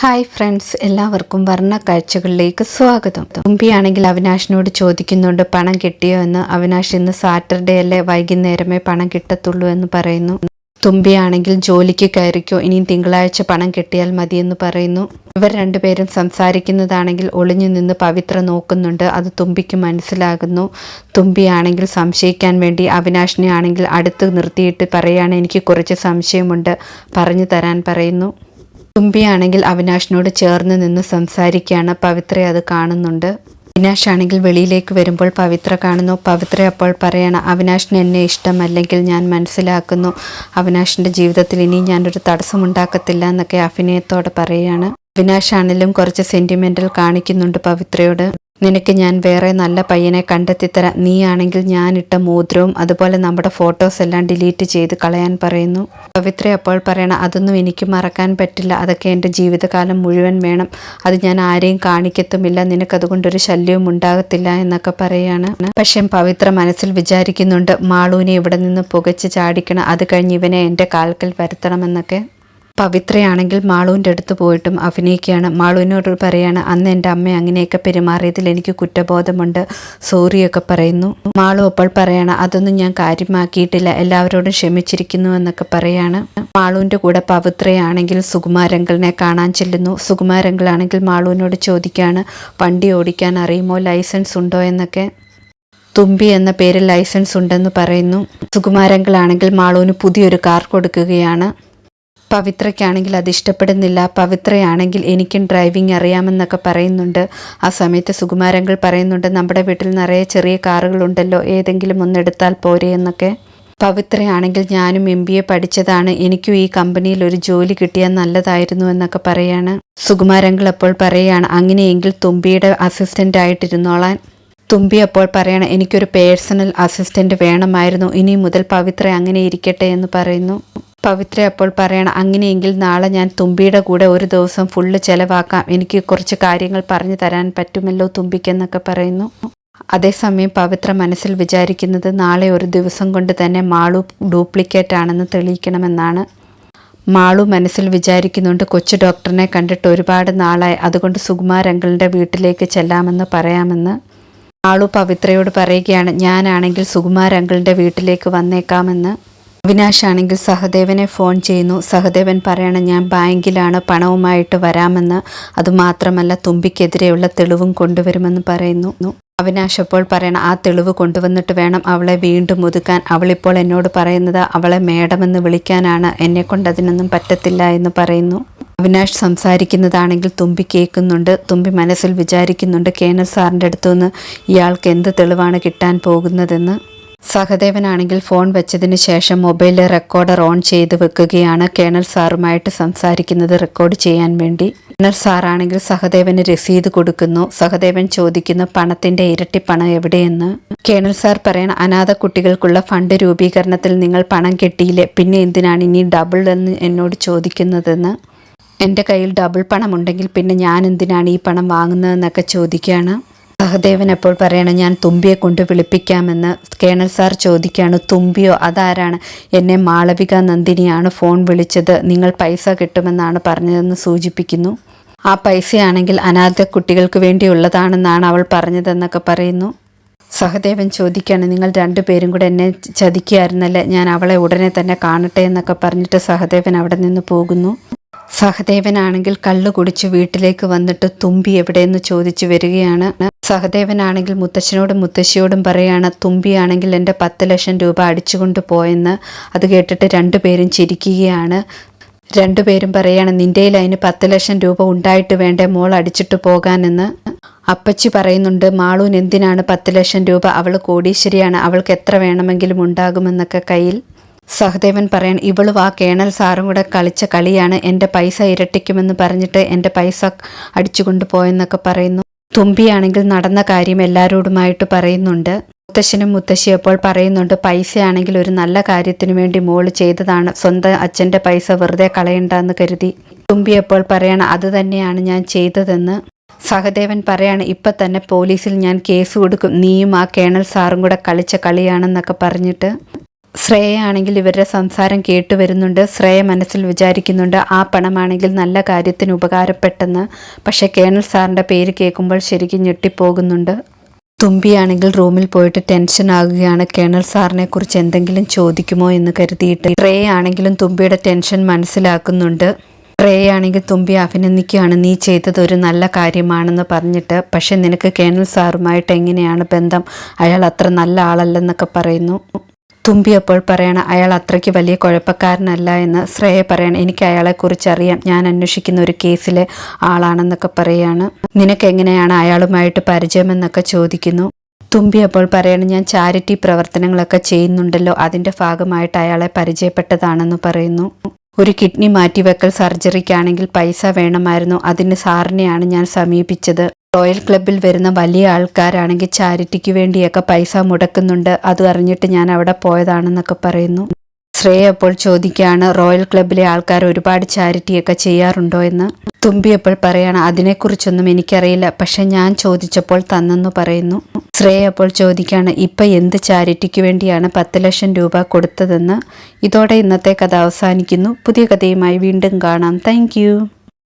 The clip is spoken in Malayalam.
ഹായ് ഫ്രണ്ട്സ് എല്ലാവർക്കും വർണ കാഴ്ചകളിലേക്ക് സ്വാഗതം. തുമ്പിയാണെങ്കിൽ അവിനാഷിനോട് ചോദിക്കുന്നുണ്ട് പണം കിട്ടിയോ? എന്ന്. അവിനാഷ് ഇന്ന് സാറ്റർഡേ അല്ലേ? വൈകുന്നേരമേ പണം കിട്ടത്തുള്ളൂ എന്ന് പറയുന്നു. തുമ്പിയാണെങ്കിൽ ജോലിക്ക് കയറിക്കോ ഇനിയും തിങ്കളാഴ്ച പണം കിട്ടിയാൽ മതിയെന്ന് പറയുന്നു. ഇവർ രണ്ടുപേരും സംസാരിക്കുന്നതാണെങ്കിൽ ഒളിഞ്ഞു നിന്ന് പവിത്ര നോക്കുന്നുണ്ട് അത് തുമ്പിക്ക് മനസ്സിലാകുന്നു. തുമ്പിയാണെങ്കിൽ സംശയിക്കാൻ വേണ്ടി അവിനാഷിനെ ആണെങ്കിൽ അടുത്ത് നിർത്തിയിട്ട് പറയാണ് എനിക്ക് കുറച്ച് സംശയമുണ്ട് പറഞ്ഞു തരാൻ പറയുന്നു. തുമ്പിയാണെങ്കിൽ അവിനാഷിനോട് ചേർന്ന് നിന്ന് സംസാരിക്കുകയാണ് പവിത്ര അത് കാണുന്നുണ്ട്. അവിനാഷ് ആണെങ്കിൽ വെളിയിലേക്ക് വരുമ്പോൾ പവിത്ര കാണുന്നു. പവിത്ര അപ്പോൾ പറയണം അവിനാഷിന് എന്നെ ഇഷ്ടമല്ലെങ്കിൽ ഞാൻ മനസ്സിലാക്കുന്നു. അവിനാഷിന്റെ ജീവിതത്തിൽ ഇനി ഞാനൊരു തടസ്സമുണ്ടാക്കത്തില്ല എന്നൊക്കെ അഭിനയത്തോടെ പറയുകയാണ് അവിനാഷ് ആണെങ്കിലും കുറച്ച് സെന്റിമെന്റൽ കാണിക്കുന്നുണ്ട് പവിത്രയോട്. നിനക്ക് ഞാൻ വേറെ നല്ല പയ്യനെ കണ്ടെത്തിത്തരാം. നീയാണെങ്കിൽ ഇട്ട മോതിരവും അതുപോലെ നമ്മുടെ ഫോട്ടോസ് എല്ലാം ഡിലീറ്റ് ചെയ്ത് കളയാൻ പറയുന്നു. പവിത്ര അപ്പോൾ പറയണം അതൊന്നും എനിക്ക് മറക്കാൻ പറ്റില്ല. അതൊക്കെ എന്റെ ജീവിതകാലം മുഴുവൻ വേണം. അത് ഞാൻ ആരെയും കാണിക്കത്തുമില്ല. നിനക്കതുകൊണ്ടൊരു ശല്യവും ഉണ്ടാകത്തില്ല എന്നൊക്കെ പറയുകയാണ് പക്ഷേ പവിത്ര മനസ്സിൽ വിചാരിക്കുന്നുണ്ട് മാളൂനെ ഇവിടെ നിന്ന് പുകച്ച് ചാടിക്കണം. അത് കഴിഞ്ഞ് ഇവനെ എന്റെ കാൽക്കൽ വരുത്തണമെന്നൊക്കെ. പവിത്രയാണെങ്കിൽ മാളുവിന്റെ അടുത്ത് പോയിട്ടും അഭിനയിക്കുകയാണ്. മാളുവിനോട് പറയാണ് അന്ന് എന്റെ അമ്മ അങ്ങനെയൊക്കെ പെരുമാറിയതിൽ എനിക്ക് കുറ്റബോധമുണ്ട്. സോറിയൊക്കെ പറയുന്നു. മാളു അപ്പോൾ പറയാണ് അതൊന്നും ഞാൻ കാര്യമാക്കിയിട്ടില്ല. എല്ലാവരോടും ക്ഷമിച്ചിരിക്കുന്നു എന്നൊക്കെ പറയാണ്. മാളുവിന്റെ കൂടെ പവിത്രയാണെങ്കിൽ സുകുമാരങ്കളിനെ കാണാൻ ചെല്ലുന്നു. സുകുമാരങ്കളാണെങ്കിൽ മാളുവിനോട് ചോദിക്കുകയാണ് വണ്ടി ഓടിക്കാൻ അറിയുമോ? ലൈസൻസ് ഉണ്ടോ? എന്നൊക്കെ. തുമ്പി എന്ന പേരിൽ ലൈസൻസ് ഉണ്ടെന്ന് പറയുന്നു. സുകുമാരങ്കളാണെങ്കിൽ മാളുവിന് പുതിയൊരു കാർ കൊടുക്കുകയാണ്. പവിത്രയ്ക്കാണെങ്കിൽ അത് ഇഷ്ടപ്പെടുന്നില്ല. പവിത്രയാണെങ്കിൽ എനിക്കും ഡ്രൈവിംഗ് അറിയാമെന്നൊക്കെ പറയുന്നുണ്ട്. ആ സമയത്ത് സുകുമാരങ്ങൾ പറയുന്നുണ്ട് നമ്മുടെ വീട്ടിൽ നിറയെ ചെറിയ കാറുകളുണ്ടല്ലോ ഏതെങ്കിലും ഒന്നെടുത്താൽ പോരെ എന്നൊക്കെ. പവിത്രയാണെങ്കിൽ ഞാനും എം ബി എ പഠിച്ചതാണ്. എനിക്കും ഈ കമ്പനിയിൽ ഒരു ജോലി കിട്ടിയാൽ നല്ലതായിരുന്നു എന്നൊക്കെ പറയാണ്. സുകുമാരങ്ങൾ അപ്പോൾ പറയുകയാണ് അങ്ങനെയെങ്കിൽ തുമ്പിയുടെ അസിസ്റ്റന്റ് ആയിട്ടിരുന്നോളാൻ. തുമ്പി അപ്പോൾ പറയണം എനിക്കൊരു പേഴ്സണൽ അസിസ്റ്റന്റ് വേണമായിരുന്നു. ഇനി മുതൽ പവിത്ര അങ്ങനെ ഇരിക്കട്ടെ എന്ന് പറയുന്നു. പവിത്ര അപ്പോൾ പറയണം അങ്ങനെയെങ്കിൽ നാളെ ഞാൻ തുമ്പിയുടെ കൂടെ ഒരു ദിവസം ഫുള്ള് ചിലവാക്കാം. എനിക്ക് കുറച്ച് കാര്യങ്ങൾ പറഞ്ഞു തരാൻ പറ്റുമല്ലോ തുമ്പിക്കെന്നൊക്കെ പറയുന്നു. അതേസമയം പവിത്ര മനസ്സിൽ വിചാരിക്കുന്നത് നാളെ ഒരു ദിവസം കൊണ്ട് തന്നെ മാളു ഡ്യൂപ്ലിക്കേറ്റ് ആണെന്ന് തെളിയിക്കണമെന്നാണ്. മാളു മനസ്സിൽ വിചാരിക്കുന്നുണ്ട് കൊച്ചു ഡോക്ടറിനെ കണ്ടിട്ട് ഒരുപാട് നാളായി അതുകൊണ്ട് സുകുമാർ അങ്കിളിന്റെ വീട്ടിലേക്ക് ചെല്ലാമെന്ന് പറയാമെന്ന്. മാളു പവിത്രയോട് പറയുകയാണ് ഞാനാണെങ്കിൽ സുകുമാർ അങ്കിളിന്റെ വീട്ടിലേക്ക് വന്നേക്കാമെന്ന്. അവിനാഷ് ആണെങ്കിൽ സഹദേവനെ ഫോൺ ചെയ്യുന്നു. സഹദേവൻ പറയണം ഞാൻ ബാങ്കിലാണ് പണവുമായിട്ട് വരാമെന്ന്. അതുമാത്രമല്ല തുമ്പിക്കെതിരെയുള്ള തെളിവും കൊണ്ടുവരുമെന്ന് പറയുന്നു. അവിനാശ് അപ്പോൾ പറയണം ആ തെളിവ് കൊണ്ടുവന്നിട്ട് വേണം അവളെ വീണ്ടും ഒതുക്കാൻ. അവളിപ്പോൾ എന്നോട് പറയുന്നത് അവളെ മേഡമെന്ന് വിളിക്കാനാണ്. എന്നെ കൊണ്ട് അതിനൊന്നും പറ്റത്തില്ല എന്ന് പറയുന്നു. അവിനാഷ് സംസാരിക്കുന്നതാണെങ്കിൽ തുമ്പി കേൾക്കുന്നുണ്ട്. തുമ്പി മനസ്സിൽ വിചാരിക്കുന്നുണ്ട് കേണൽ സാറിന്റെ അടുത്തുനിന്ന് ഇയാൾക്ക് എന്ത് തെളിവാണ് കിട്ടാൻ പോകുന്നതെന്ന്? സഹദേവനാണെങ്കിൽ ഫോൺ വെച്ചതിന് ശേഷം മൊബൈലിൽ റെക്കോർഡർ ഓൺ ചെയ്ത് വെക്കുകയാണ് കേണൽ സാറുമായിട്ട് സംസാരിക്കുന്നത് റെക്കോർഡ് ചെയ്യാൻ വേണ്ടി. കേണൽ സാറാണെങ്കിൽ സഹദേവന് രസീത് കൊടുക്കുന്നു. സഹദേവൻ ചോദിക്കുന്നു പണത്തിന്റെ ഇരട്ടി പണം എവിടെയെന്ന്? കേണൽ സാർ പറയണം അനാഥ കുട്ടികൾക്കുള്ള ഫണ്ട് രൂപീകരണത്തിൽ നിങ്ങൾ പണം കിട്ടിയില്ലേ? പിന്നെ എന്തിനാണ് ഇനി ഡബിൾ എന്ന് എന്നോട് ചോദിക്കുന്നതെന്ന്? എന്റെ കയ്യിൽ ഡബിൾ പണം ഉണ്ടെങ്കിൽ പിന്നെ ഞാൻ എന്തിനാണ് ഈ പണം വാങ്ങുന്നതെന്നൊക്കെ ചോദിക്കുകയാണ്. സഹദേവൻ എപ്പോൾ പറയണം ഞാൻ തുമ്പിയെ കൊണ്ട് വിളിപ്പിക്കാമെന്ന് കേണൽ സാർ ചോദിക്കുകയാണ്. തുമ്പിയോ അതാരാണ്? എന്നെ മാളവിക നന്ദിനിയാണ് ഫോൺ വിളിച്ചത്. നിങ്ങൾ പൈസ കിട്ടുമെന്നാണ് പറഞ്ഞതെന്ന് സൂചിപ്പിക്കുന്നു. ആ പൈസയാണെങ്കിൽ അനാഥ കുട്ടികൾക്ക് വേണ്ടിയുള്ളതാണെന്നാണ് അവൾ പറഞ്ഞതെന്നൊക്കെ പറയുന്നു. സഹദേവൻ ചോദിക്കുകയാണ് നിങ്ങൾ രണ്ടുപേരും കൂടെ എന്നെ ചതിക്കുകയായിരുന്നല്ലേ? ഞാൻ അവളെ ഉടനെ തന്നെ കാണട്ടെ എന്നൊക്കെ പറഞ്ഞിട്ട് സഹദേവൻ അവിടെ നിന്ന് പോകുന്നു. സഹദേവനാണെങ്കിൽ കള്ളു കുടിച്ച് വീട്ടിലേക്ക് വന്നിട്ട് തുമ്പി എവിടെയെന്ന് ചോദിച്ചു വരികയാണ്. സഹദേവനാണെങ്കിൽ മുത്തശ്ശനോടും മുത്തശ്ശിയോടും പറയാണ് തുമ്പിയാണെങ്കിൽ എന്റെ പത്ത് ലക്ഷം രൂപ അടിച്ചുകൊണ്ട് പോയെന്ന് അത് കേട്ടിട്ട് രണ്ടുപേരും ചിരിക്കുകയാണ്. രണ്ടുപേരും പറയാണ് നിന്റെയിൽ അതിന് പത്ത് ലക്ഷം രൂപ ഉണ്ടായിട്ട് വേണ്ടേ മോൾ അടിച്ചിട്ട് പോകാനെന്ന്? അപ്പച്ചി പറയുന്നുണ്ട് മാളൂൻ എന്തിനാണ് പത്ത് ലക്ഷം രൂപ അവൾ കോടീശ്വരിയാണ് അവൾക്ക് എത്ര വേണമെങ്കിലും ഉണ്ടാകുമെന്നൊക്കെ കയ്യിൽ സഹദേവൻ പറയാൻ ഇവളും ആ കേണൽ സാറും കൂടെ കളിച്ച കളിയാണ് എന്റെ പൈസ ഇരട്ടിക്കുമെന്ന് പറഞ്ഞിട്ട് എന്റെ പൈസ അടിച്ചുകൊണ്ട് പോയെന്നൊക്കെ പറയുന്നു. തുമ്പിയാണെങ്കിൽ നടന്ന കാര്യം എല്ലാവരോടുമായിട്ട് പറയുന്നുണ്ട്. മുത്തശ്ശനും മുത്തശ്ശി അപ്പോൾ പറയുന്നുണ്ട് പൈസയാണെങ്കിൽ ഒരു നല്ല കാര്യത്തിനു വേണ്ടി മോൾ ചെയ്തതാണ്. സ്വന്തം അച്ഛന്റെ പൈസ വെറുതെ കളയണ്ടെന്ന് കരുതി. തുമ്പി അപ്പോൾ പറയണം അത് തന്നെയാണ് ഞാൻ ചെയ്തതെന്ന്. സഹദേവൻ പറയാണ് ഇപ്പം തന്നെ പോലീസിൽ ഞാൻ കേസ് കൊടുക്കും. നീയും ആ കേണൽ സാറും കൂടെ കളിച്ച കളിയാണെന്നൊക്കെ പറഞ്ഞിട്ട്. ശ്രേയയാണെങ്കിൽ ഇവരുടെ സംസാരം കേട്ടു വരുന്നുണ്ട്. ശ്രേയ മനസ്സിൽ വിചാരിക്കുന്നുണ്ട് ആ പണമാണെങ്കിൽ നല്ല കാര്യത്തിന് ഉപകാരപ്പെട്ടെന്ന്. പക്ഷേ കേണൽ സാറിന്റെ പേര് കേൾക്കുമ്പോൾ ശരിക്കും ഞെട്ടിപ്പോകുന്നുണ്ട്. തുമ്പിയാണെങ്കിൽ റൂമിൽ പോയിട്ട് ടെൻഷൻ ആകുകയാണ്. കേണൽ സാറിനെ കുറിച്ച് എന്തെങ്കിലും ചോദിക്കുമോ എന്ന് കരുതിയിട്ട് ശ്രേയ ആണെങ്കിലും തുമ്പിയുടെ ടെൻഷൻ മനസ്സിലാക്കുന്നുണ്ട്. ശ്രേയ ആണെങ്കിൽ തുമ്പി അഭിനന്ദിക്കുകയാണ് നീ ചെയ്തത് ഒരു നല്ല കാര്യമാണെന്ന് പറഞ്ഞിട്ട്. പക്ഷെ നിനക്ക് കേണൽ സാറുമായിട്ട് എങ്ങനെയാണ് ബന്ധം? അയാൾ അത്ര നല്ല ആളല്ലെന്നൊക്കെ പറയുന്നു. തുമ്പി അപ്പോൾ പറയണം അയാൾ അത്രയ്ക്ക് വലിയ കുഴപ്പക്കാരനല്ല എന്ന് ശ്രേയ പറയണം. എനിക്ക് അയാളെക്കുറിച്ച് അറിയാം ഞാൻ അന്വേഷിക്കുന്ന ഒരു കേസിലെ ആളാണെന്നൊക്കെ പറയാണ്. നിനക്ക് എങ്ങനെയാണ് അയാളുമായിട്ട് പരിചയമെന്നൊക്കെ ചോദിക്കുന്നു. തുമ്പി അപ്പോൾ പറയണം ഞാൻ ചാരിറ്റി പ്രവർത്തനങ്ങളൊക്കെ ചെയ്യുന്നുണ്ടല്ലോ. അതിന്റെ ഭാഗമായിട്ട് അയാളെ പരിചയപ്പെട്ടതാണെന്ന് പറയുന്നു. ഒരു കിഡ്നി മാറ്റിവെക്കൽ സർജറിക്കാണെങ്കിൽ പൈസ വേണമായിരുന്നു. അതിന് സാറിനെയാണ് ഞാൻ സമീപിച്ചത്. റോയൽ ക്ലബ്ബിൽ വരുന്ന വലിയ ആൾക്കാരാണെങ്കിൽ ചാരിറ്റിക്ക് വേണ്ടിയൊക്കെ പൈസ മുടക്കുന്നുണ്ട്. അത് അറിഞ്ഞിട്ട് ഞാൻ അവിടെ പോയതാണെന്നൊക്കെ പറയുന്നു. ശ്രേയ അപ്പോൾ ചോദിക്കുകയാണ് റോയൽ ക്ലബ്ബിലെ ആൾക്കാർ ഒരുപാട് ചാരിറ്റിയൊക്കെ ചെയ്യാറുണ്ടോ എന്ന്? തുമ്പി അപ്പോൾ പറയാണ് അതിനെക്കുറിച്ചൊന്നും എനിക്കറിയില്ല. പക്ഷെ ഞാൻ ചോദിച്ചപ്പോൾ തന്നെന്ന് പറയുന്നു. ശ്രേയ അപ്പോൾ ചോദിക്കുകയാണ് ഇപ്പം എന്ത് ചാരിറ്റിക്ക് വേണ്ടിയാണ് പത്ത് ലക്ഷം രൂപ കൊടുത്തതെന്ന്? ഇതോടെ ഇന്നത്തെ കഥ അവസാനിക്കുന്നു. പുതിയ കഥയുമായി വീണ്ടും കാണാം. താങ്ക്